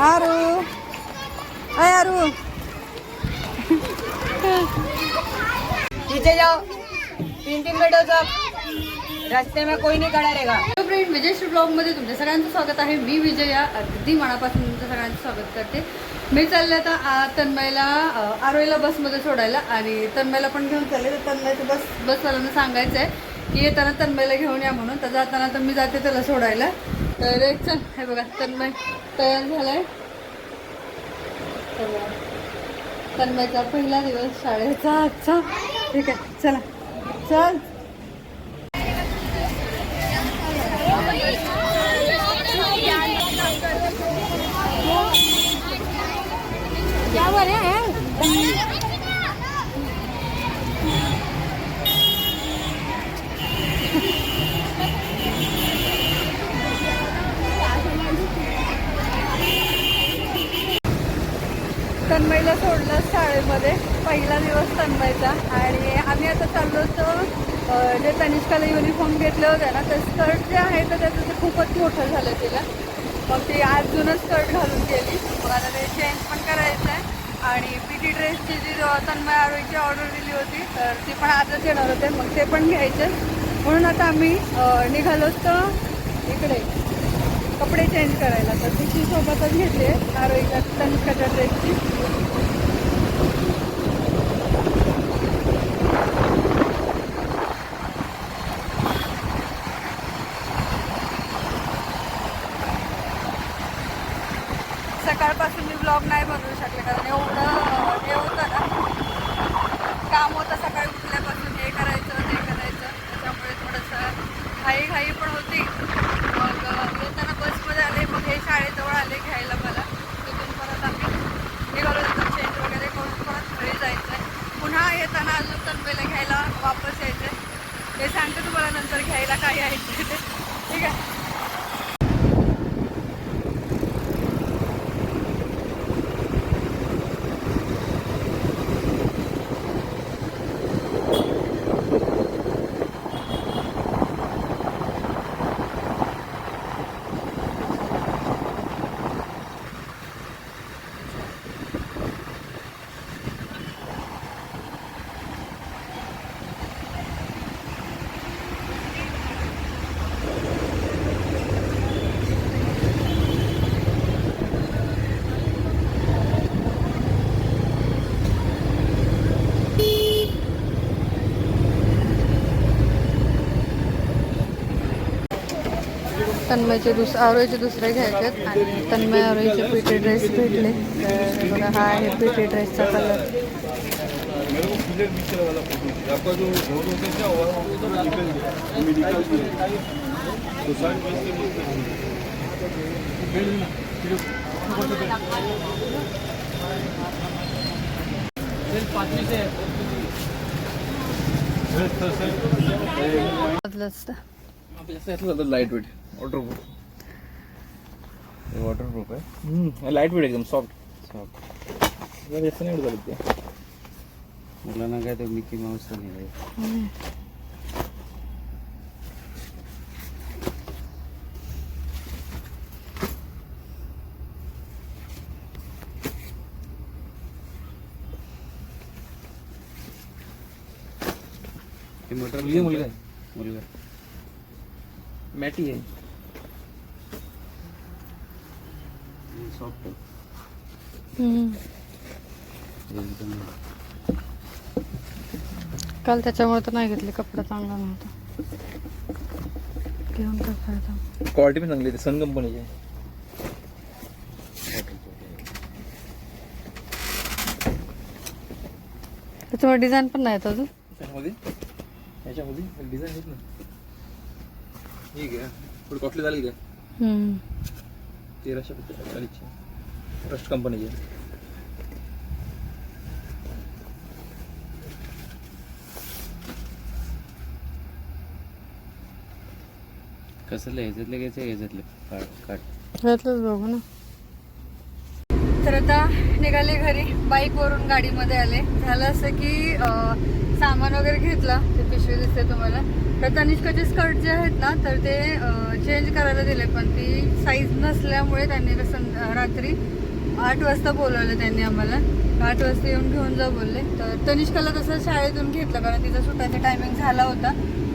आरू. अय आरू. पीछे जाओ. तीन तीन मिनटों तक रास्ते में कोई नहीं खड़ा रहेगा. हॅलो फ्रेंड विजयश्री ब्लॉगमध्ये तुमच्या सगळ्यांचं स्वागत आहे. मी विजया अगदी मनापासून तुमचं सगळ्यांचं स्वागत करते. मी चालले आता तन्मयला आरोईला बसमध्ये सोडायला आणि तन्मयला पण घेऊन चालले. तर तन्मयचं बस बसवाल्यांना सांगायचं आहे की येताना तन्मयला घेऊन या म्हणून. तर जाताना तर मी जाते त्याला सोडायला. तर चल हे बघा तन्मय तयार झालाय. तर तन्मयचा पहिला दिवस शाळेचा. आजचा ठीक आहे चला. चल. तन्मयला सोडलं शाळेमध्ये. पहिला दिवस तन्मयचा. आणि आम्ही आता चाललो होतो जे तनिष्काला युनिफॉर्म घेतले होते ना ते स्कर्ट जे आहे तर त्याचं ते खूपच मोठं झालं तिला. मग ती आज जुनं स्कर्ट घालून गेली. मग आता ते चेंज पण करायचं आहे आणि पी टी ड्रेसची जी तन्मय आरोग्यची ऑर्डर दिली होती तर ती पण आजच येणार होते. मग ते पण घ्यायचे म्हणून आता आम्ही निघालो तर इकडे. कपडे चेंज करायला. तर तिची सोबतच घेतली आहे. आरोग्य तनिष्काच्या ड्रेसची सकाळपासून मी ब्लॉग नाही बनवू शकले कारण एवढं हे होतं ना. काम होतं सकाळी उठल्यापासून हे करायचं ते करायचं. त्याच्यामुळे थोडंसं घाई घाई पण होती मग अं, येताना बसमध्ये आले मग हे शाळेजवळ आले घ्यायला मला. तिथून परत आम्ही निघालो तिथून चेंज वगैरे करून परत घरी जायचं आहे पुन्हा येताना अजून तनबेला घ्यायला वापस यायचं आहे ते सांगते तुम्हाला नंतर घ्यायला काय यायचं ते. ठीक आहे? तन्मयचे दुस आरोईचे दुसरे घ्यायचे आहेत आणि तन्मय आरोईचे पीटी ड्रेस भेटले. तर बघा हा आहे PT ड्रेसचा colour light weight water proof water proof आहे लाईट वेट एकदम सॉफ्ट सॉफ्ट जास्त नाही एवढं झालं ते मुलांना काय तर मिकी माऊस नाही ते मोटर मुलगी मुलगा मॅटी आहे सॉफ्ट काल त्याच्यामुळे तर नाही घेतले कपडा चांगला नव्हता. घेऊन काय फायदा? क्वालिटी पण चांगली आहे सन कंपनीची आहे. त्याच्यामुळे डिझाईन पण नाही येत अजून? त्याच्यामध्ये? याच्यामध्ये? डिझाईन आहेत ना. ठीक आहे थोडी कॉस्टली झाली का हम्म. तेराशे चाळीसची ट्रस्ट कंपनीची कसलं ह्याच्यातले घ्यायचं ह्याच्यातले? काट काट घेतलंच बघू ना. तर आता निघाले घरी. बाईक वरून गाडीमध्ये आले. झालं असं की अं, सामान वगैरे घेतला. ते पिशवी दिसते तुम्हाला. तर तनिष्काचे स्कर्ट जे आहेत ना तर ते चेंज करायला दिले पण ती साईज नसल्यामुळे त्यांनी सं रात्री आठ वाजता बोलवलं त्यांनी आम्हाला. आठ वाजता येऊन घेऊन जा बोलले. तर तनिष्काला तसं शाळेतून घेतलं कारण तिचा सुटायचा टायमिंग झाला होता.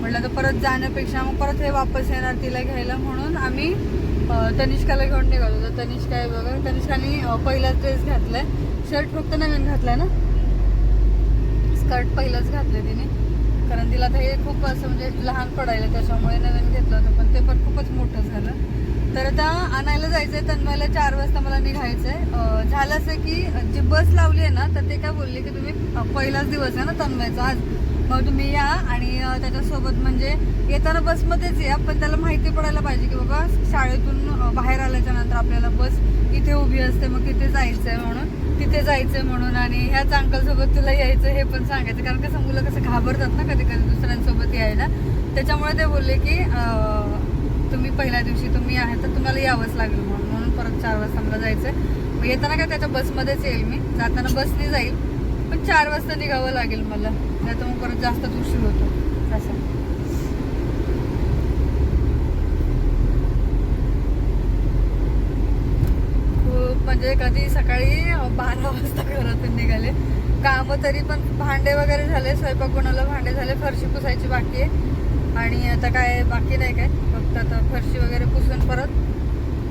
म्हटलं तर परत जाण्यापेक्षा मग परत हे वापस येणार तिला घ्यायला म्हणून आम्ही तनिष्काला घेऊन निघालो. तर तनिष्का आहे बघा तनिष्काने पहिला पहिलाच ड्रेस घातलाय. शर्ट फक्त नवीन घातलाय ना? स्कर्ट पहिलंच घातलं तिने. कारण तिला आता हे खूप असं म्हणजे लहान पडायला त्याच्यामुळे नवीन घेतलं होतं पण ते पण खूपच मोठं झालं. तर आता आणायला जायचंय तन्मयला चार वाजता मला निघायचंय. आहे झालं असं की जी बस लावली आहे ना तर ते काय बोलले की तुम्ही पहिलाच दिवस आहे ना तन्मयचा आज. मग तुम्ही या आणि त्याच्यासोबत म्हणजे येताना बसमध्येच या पण त्याला माहिती पडायला पाहिजे की बाबा शाळेतून बाहेर आल्याच्यानंतर आपल्याला बस इथे उभी असते मग तिथे जायचंय म्हणून. तिथे जायचंय म्हणून आणि ह्याच अंकलसोबत तुला यायचं हे पण सांगायचं. कारण कसं मुलं कसं घाबरतात ना कधी कधी दुसऱ्यांसोबत यायला. त्याच्यामुळे ते बोलले की तुम्ही पहिल्या दिवशी तुम्ही आहे तर तुम्हाला यावंच लागेल म्हणून. म्हणून परत चार वाजता मला जायचं मग येताना काय त्याच्या बसमध्येच येईल मी. जाताना बसने जाईल. पण चार वाजता निघावं लागेल मला. नाही तर मग परत जास्त उशीर होतो. असं. खूप म्हणजे कधी सकाळी बारा घरातून कामं काम तरी पण भांडे वगैरे झाले स्वयंपाक कोणाला भांडे झाले फरशी पुसायची बाकी आहे. आणि आता काय बाकी नाही काय फक्त आता फरशी वगैरे पुसून परत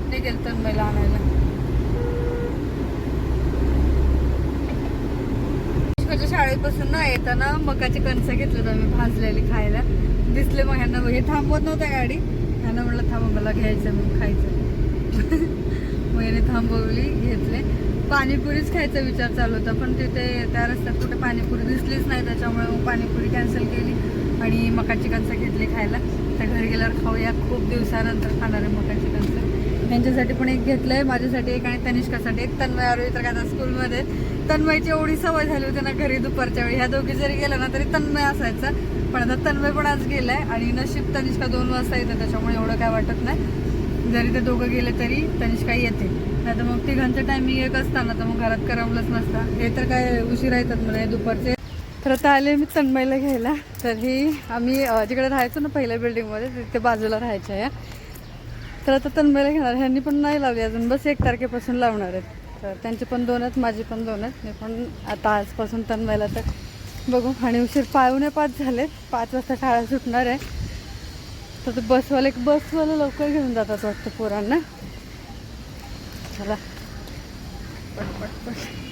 निघेल तन्मयला आणायला. शाळेपासून ना येताना मकाचे कणसं घेतलं आम्ही भाजलेली खायला. दिसले मग ह्यांना हे थांबवत नव्हत्या गाडी. ह्यांना म्हटलं थांबा मला घ्यायचं मग खायचं. मग याने थांबवली घेतले. पाणीपुरीच खायचा विचार चालू होता पण तिथे त्या रस्त्यात कुठे पाणीपुरी दिसलीच नाही त्याच्यामुळे मग पाणीपुरी कॅन्सल केली आणि मकाची कणसं घेतली खायला. त्या घरी गेल्यावर खाऊया खूप दिवसानंतर खाणार आहे मकाची कणसं. त्यांच्यासाठी पण एक घेतलं आहे माझ्यासाठी एक आणि तनिष्कासाठी एक. तन्मय आरोग्य तर काय स्कूलमध्ये तन्मयची एवढी सवय झाली होती ना घरी दुपारच्या वेळी. ह्या दोघी जरी गेल्या ना तरी तन्मय असायचा पण आता तन्मय पण आज गेलाय आणि नशीब तनिष्का दोन वाजता येते त्याच्यामुळे एवढं काय वाटत नाही. जरी ते दोघं गेले तरी तनिष्का येते. नाही तर मग तिघांचं टायमिंग एक असताना तर मग घरात करमलंच नसतं. हे तर काय उशिरा येतात मला दुपारचे. तर आता आले मी तन्मयला घ्यायला. तर ही आम्ही जिकडे राहायचो ना पहिल्या बिल्डिंगमध्ये तिथे बाजूला राहायच्या या तर आता तन्मयला घेणार. ह्यांनी पण नाही लावली अजून. बस एक तारखेपासून लावणार आहेत. तर त्यांचे पण दोन आहेत माझी पण दोन आहेत. मी पण आता आजपासून तन्मयला तर बघू. आणि उशीर पावणे पाच झाले पाच वाजता शाळा सुटणार आहे. तर ते बसवाले बसवाले लवकर घेऊन जातात वाटतं पोरांना. चला. पट पट पट.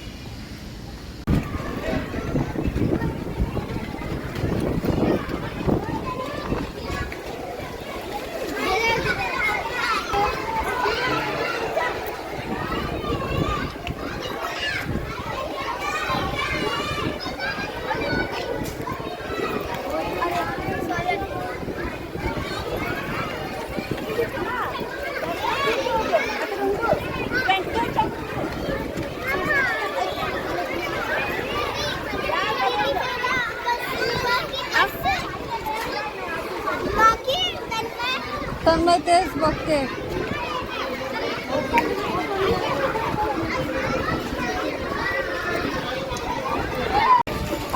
तन्मय तेच बघते.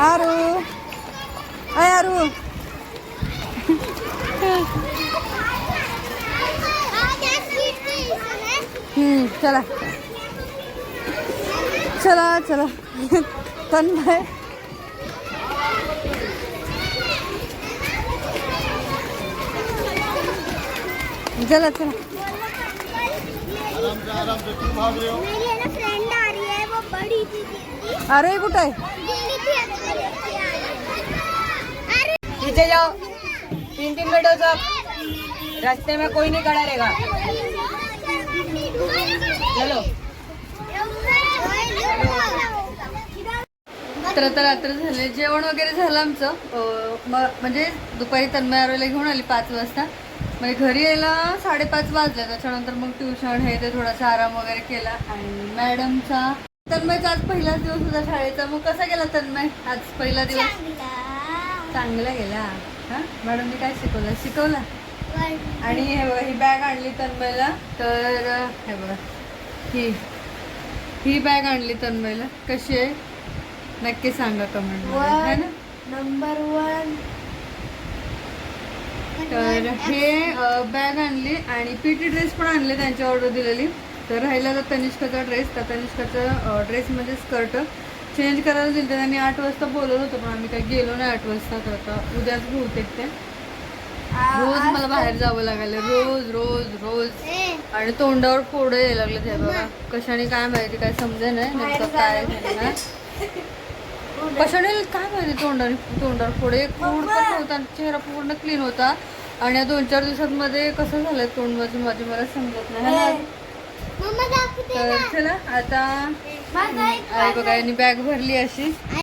आरू. अय आरू. हम्म चला. चला चला. तन्मय. चला चला. अरे कुठं आहे? तिथे जाओ. तीन तीन बेटो सब रास्ते में कोई नहीं खड़ा रहेगा. चलो. तर आता रात्र झाले जेवण वगैरे झालं आमचं. म्हणजे दुपारी तन्मयारोला घेऊन आली पाच वाजता. म्हणजे घरी यायला साडेपाच वाजले त्याच्यानंतर मग ट्युशन हे ते थोडासा आराम वगैरे केला. आणि मॅडमचा तन्मयचा आज पहिलाच दिवस होता शाळेचा. मग कसा गेला तन्मय? आज पहिला दिवस? चांगला. गेला. हा? मॅडमने काय शिकवलं? शिकवला? आणि हे बघा ही बॅग आणली तन्मयला. तर हे बघा. ही. ही बॅग आणली तन्मयला. कशी आहे? नक्की सांगा कमेंट है ना? नंबर वन तर हे बॅग आणली आणि पीटी ड्रेस पण आणले त्यांची ऑर्डर दिलेली. तर राहिला तर तनिष्काचा ड्रेस तर तनिष्काचा ड्रेस म्हणजे स्कर्ट चेंज करायला दिलं त्यांनी. आठ वाजता बोलवलं होतं पण आम्ही काही गेलो नाही आठ वाजता. तर आता उद्याच बहुतेक ते. रोज मला बाहेर जावं लागायला रोज रोज रोज. आणि तोंडावर फोड यायला लागले ते बघा. कशाने काय माहिती काय समजे नाही नेमकं काय. कशाने काय माहिती तोंडाने तोंडावर फोड एक फोड पण नव्हता चेहरा पूर्ण क्लीन होता. आणि या दोन चार दिवसांमध्ये कसं झालंय तोंड माझी माझी मला समजत नाही. है. तर चला आता आई बघा यांनी बॅग भरली अशी.